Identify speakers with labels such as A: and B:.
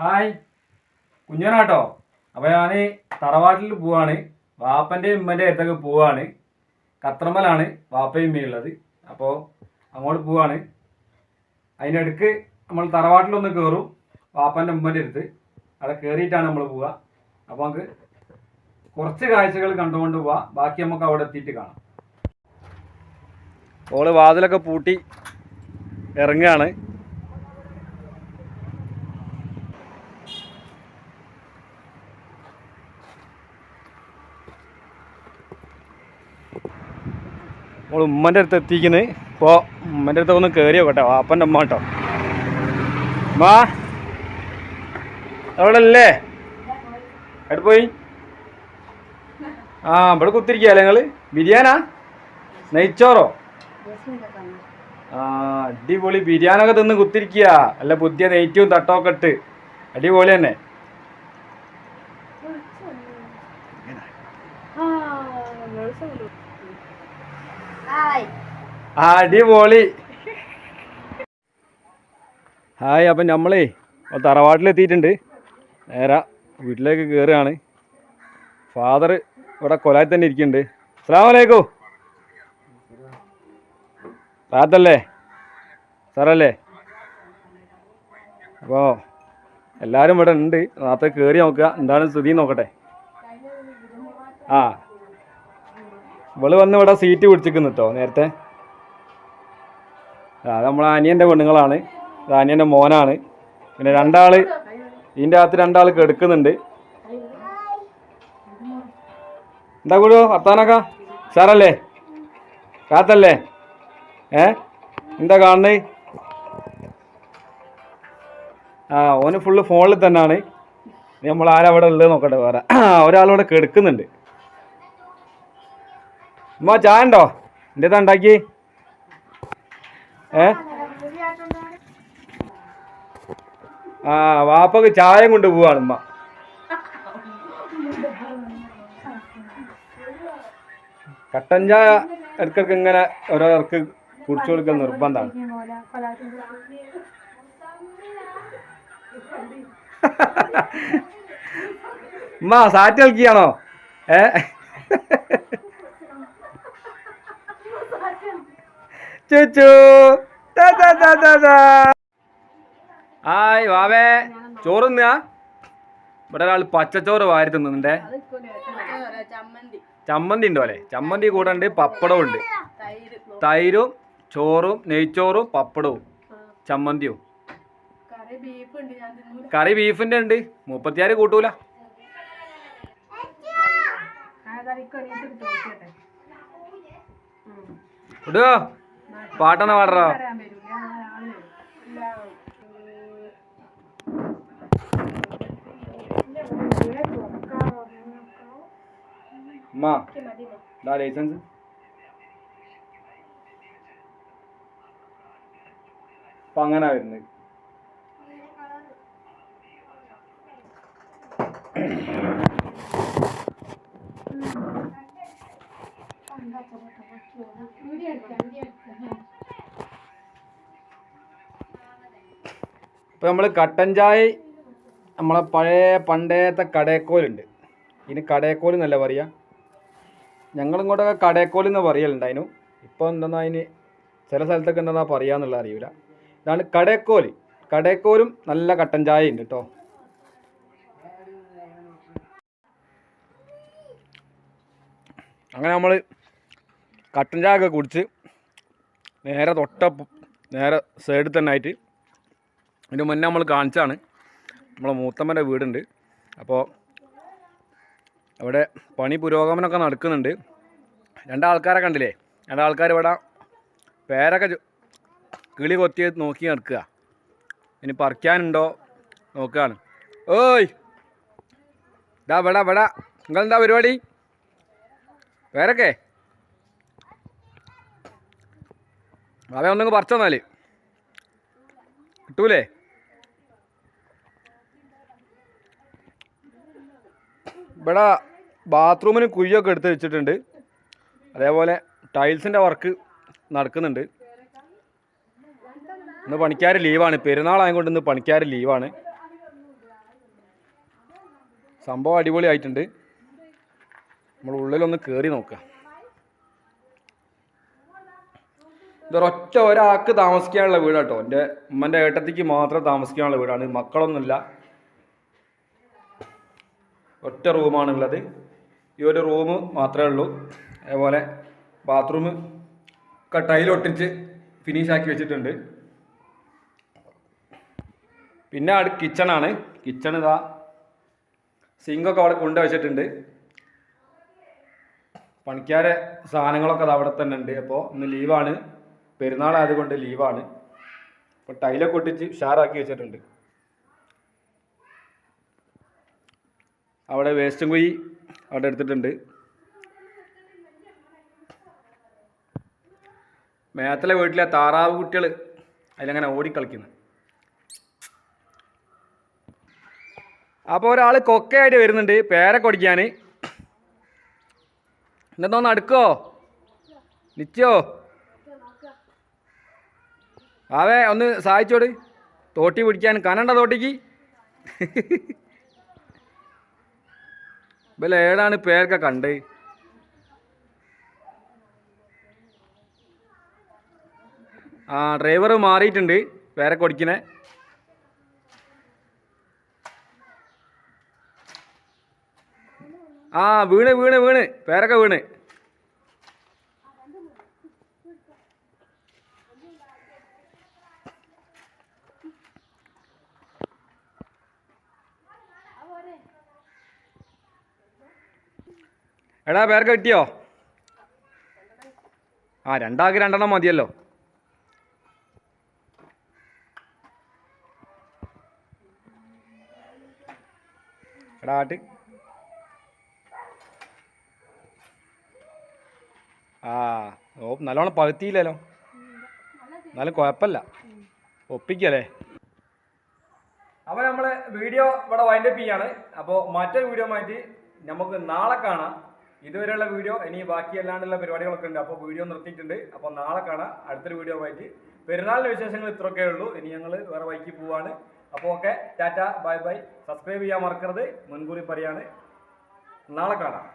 A: Hi. കുഞ്ഞനാട്ടോ. അപ്പോൾ ഞാൻ തറവാട്ടിൽ പോവാണ്. വാപ്പന്റെ ഉമ്മന്റെ അടുത്തൊക്കെ പോവാണ്. കത്രമ്മലാണ് വാപ്പയും ഉള്ളത്. അപ്പോൾ അങ്ങോട്ട് പോവാണ്. അതിനിടക്ക് നമ്മൾ തറവാട്ടിലൊന്ന് കയറും വാപ്പന്റെ ഉമ്മന്റെ അടുത്ത്. അവിടെ കയറിയിട്ടാണ് നമ്മൾ പോവുക. അപ്പോൾ നമുക്ക് കുറച്ച് കാഴ്ചകൾ കണ്ടുകൊണ്ട് പോവാം. ബാക്കി നമുക്ക് അവിടെ എത്തിയിട്ട് കാണാം. ഓൾ വാതിലൊക്കെ പൂട്ടി ഇറങ്ങുകയാണ്. നമ്മൾ ഉമ്മന്റെ അടുത്ത് എത്തിക്കുന്നത് ഇപ്പോൾ ഉമ്മന്റെ അടുത്ത് ഒന്ന് കയറി നോക്കട്ടെ വാപ്പന്റെ ഉമ്മ കേട്ടോ. ഉമ്മ. അവിടെ അല്ലേ പോയി? ആ ഇവിടെ കുത്തിരിക്കുകയല്ലേ നിങ്ങൾ ബിരിയാണാ നെയ്ച്ചോറോ? ആ അടിപൊളി ബിരിയാണൊക്കെ തിന്ന് കുത്തിരിക്കുക. അല്ല പുതിയ നെയ്റ്റും തട്ടമൊക്കെ ഇട്ട്. അടിപൊളി തന്നെ
B: ഹായ്
A: ആ അടിപൊളി. ഹായ് അപ്പം നമ്മളേ തറവാട്ടിലെത്തിയിട്ടുണ്ട്. നേരെ വീട്ടിലേക്ക് കയറുകയാണ് ഫാദർ ഇവിടെ കൊലായി തന്നെ ഇരിക്കുന്നുണ്ട്. അസ്സാമലൈക്കോ റാത്തല്ലേ സാറല്ലേ? അപ്പോൾ എല്ലാവരും ഇവിടെ ഉണ്ട്. നാളത്തെ കയറി നോക്കുക. എന്താണ് സ്ഥിതി നോക്കട്ടെ? ആ. ഇവൾ വന്ന് ഇവിടെ സീറ്റ് പിടിച്ചിരിക്കുന്നു കേട്ടോ നേരത്തെ. നമ്മളെ അനിയന്റെ പെണ്ണുങ്ങളാണ്. അനിയന്റെ മോനാണ്. പിന്നെ രണ്ടാൾ ഇതിന്റെ അകത്ത് രണ്ടാൾ കെടുക്കുന്നുണ്ട്. എന്താ കൂടോ വർത്താനൊക്കെ? സാറല്ലേ കാത്തല്ലേ? ഏ? എന്താ കാണുന്നത് ആ ഓന് ഫുള്ള് ഫോണിൽ തന്നെയാണ് നമ്മൾ ആരവിടെ ഉള്ളത് നോക്കട്ടെ വേറെ. ഒരാളിവിടെ കെടുക്കുന്നുണ്ട്. ഉമ്മ ചായ ഉണ്ടോ? എന്റെ ഉണ്ടാക്കി ഏ? ആ വാപ്പക്ക് ചായ കൊണ്ട് പോവാണ് ഉമ്മ. കട്ടൻ ചായ ഇടയ്ക്കിടയ്ക്ക് ഇങ്ങനെ ഓരോർക്ക് കുടിച്ചു കൊടുക്കൽ നിർബന്ധമാണ്. ഉമ്മ സാറ്റ് കളിക്കുകയാണോ? ഏ? ചുച്ചു. ഹായ് വാവേ ചോറ് തിന്നുക ഇവിടെ ഒരാൾ പച്ചച്ചോറ് വാരി തിന്നുന്നുണ്ടേ.
B: ചമ്മന്തി
A: ഉണ്ടോ അല്ലേ? ചമ്മന്തി കൂടെ ഉണ്ട് പപ്പടവും ഉണ്ട്.
B: തൈര്
A: ചോറും നെയ്ച്ചോറും പപ്പടവും ചമ്മന്തിയും.
B: കറി
A: ബീഫിന്റെ ഉണ്ട്. മുപ്പത്തിയാറ് കൂട്ടൂല. ഇടുക. പാട്ടെന്നാ പാടറോ? ഇതാ ലൈസൻസ്. അപ്പൊ അങ്ങനെ വരുന്നത്. ഇപ്പൊ നമ്മൾ കട്ടൻ ചായ നമ്മളെ പഴയ പണ്ടേത്തെ കടയക്കോലുണ്ട് ഇതിന് കടയക്കോൽ എന്നല്ല പറയുക ഞങ്ങളിങ്ങോട്ടൊക്കെ കടയക്കോൽ എന്ന് പറയലുണ്ട് അതിനു ഇപ്പോൾ എന്താ അതിന് ചില സ്ഥലത്തൊക്കെ എന്താ പറയുക എന്നുള്ളത് അറിയില്ല ഇതാണ് കടയക്കോൽ കടയക്കോലും നല്ല കട്ടൻ ചായ ഉണ്ട് കേട്ടോ അങ്ങനെ നമ്മൾ കട്ടൻ ചായ ഒക്കെ കുടിച്ച് നേരെ തൊട്ട നേരെ സൈഡിൽ തന്നെ ആയിട്ട് ഇതിന് മുന്നേ നമ്മൾ കാണിച്ചാണ് നമ്മളെ മൂത്തമ്മന്റെ വീടുണ്ട്. അപ്പോൾ അവിടെ പണി പുരോഗമനമൊക്കെ നടക്കുന്നുണ്ട്. രണ്ടാൾക്കാരെ കണ്ടില്ലേ? രണ്ടാൾക്കാർ ഇവിടെ പേരൊക്കെ കിളി കൊത്തി നോക്കി നടക്കുക. ഇനി പറിക്കാനുണ്ടോ നോക്കുകയാണ്. ഓയ്! ഇതാ ഇവിടെ ഇവിടെ. നിങ്ങളെന്താ പരിപാടി? പേരൊക്കെ? അവ പറിച്ചു പറിച്ചെന്നാൽ കിട്ടൂലേ? ഇവിടെ ബാത്റൂമിന് കുഴിയൊക്കെ എടുത്ത് വെച്ചിട്ടുണ്ട്. അതേപോലെ ടൈൽസിന്റെ വർക്ക് നടക്കുന്നുണ്ട്. ഇന്ന് പണിക്കാർ ലീവാണ് പെരുന്നാളായതുകൊണ്ട് ഇന്ന് പണിക്കാർ ലീവാണ് സംഭവം അടിപൊളിയായിട്ടുണ്ട്. നമ്മൾ ഉള്ളിലൊന്ന് കയറി നോക്കുക ഇതൊരൊറ്റ ഒരാൾക്ക് താമസിക്കാനുള്ള വീടാട്ടോ എന്റെ ഉമ്മന്റെ ഏട്ടത്തിക്ക് മാത്രം താമസിക്കാനുള്ള വീടാണ്. മക്കളൊന്നുമില്ല. ഒറ്റ റൂമാണുള്ളത്. ഈ ഒരു റൂം മാത്രമേ ഉള്ളൂ. അതേപോലെ ബാത്റൂം ഒക്കെ ടൈലൊട്ടിച്ച് ഫിനിഷ് ആക്കി വെച്ചിട്ടുണ്ട്. പിന്നെ അടു കിച്ചണാണ് കിച്ചൺ ഇതാ സിങ്കൊക്കെ അവിടെ കൊണ്ടുവച്ചിട്ടുണ്ട് പണിക്കാരെ സാധനങ്ങളൊക്കെ അത് അവിടെ തന്നെ ഉണ്ട്. അപ്പോൾ ഇന്ന് ലീവാണ് പെരുന്നാളായതുകൊണ്ട് ലീവാണ് അപ്പോൾ ടൈലൊക്കെ ഒട്ടിച്ച് ഉഷാറാക്കി വെച്ചിട്ടുണ്ട്. അവിടെ വേസ്റ്റും കുഴി അവിടെ എടുത്തിട്ടുണ്ട്. മേത്തലെ വീട്ടിലെ താറാവ് കുട്ടികൾ അതിലങ്ങനെ ഓടിക്കളിക്കുന്നു. അപ്പോൾ ഒരാൾ കൊക്കയായിട്ട് വരുന്നുണ്ട് പേരൊക്കെ ഓടിക്കാൻ. എന്താ അടുക്കോ? നിച്ചോ? ആവേ ഒന്ന് സഹായിച്ചോട്. തോട്ടി പിടിക്കാൻ. കനണ്ട തോട്ടിക്ക്. ഇവല്ല ഏടാണ് പേരൊക്കെ കണ്ട്? ആ ഡ്രൈവർ മാറിയിട്ടുണ്ട്. പേരൊക്കെ ഓടിക്കണേ. ആ വീണ് വീണ് വീണ്. പേരൊക്കെ വീണ്. എടാ പേർക്ക് കിട്ടിയോ? ആ രണ്ടാൾക്ക് രണ്ടെണ്ണം മതിയല്ലോ. എടാ ആ ഓ നല്ലോണം പകുത്തിയില്ലല്ലോ. എന്നാലും കുഴപ്പമില്ല. ഒപ്പിക്കല്ലേ? അപ്പോൾ നമ്മൾ വീഡിയോ ഇവിടെ വൈൻഡപ്പ് ചെയ്യാണ്. അപ്പോൾ മറ്റൊരു വീഡിയോ മാറ്റി നമുക്ക് നാളെ കാണാം. ഇതുവരെയുള്ള വീഡിയോ ഇനി ബാക്കി അല്ലാണ്ടുള്ള പരിപാടികളൊക്കെ ഉണ്ട്. അപ്പോൾ വീഡിയോ നിർത്തിയിട്ടുണ്ട്. അപ്പോൾ നാളെ കാണാം. അടുത്തൊരു വീഡിയോ ആയിട്ട്. പെരുന്നാളിന്റെ വിശേഷങ്ങൾ ഇത്രയൊക്കെ ഉള്ളൂ. ഇനി ഞങ്ങൾ വേറെ വൈകി പോവാണ്. അപ്പോൾ okay tata bye bye. Subscribe ചെയ്യാൻ മറക്കരുത്. മുൻകൂറി പറയാണ്. നാളെ കാണാം.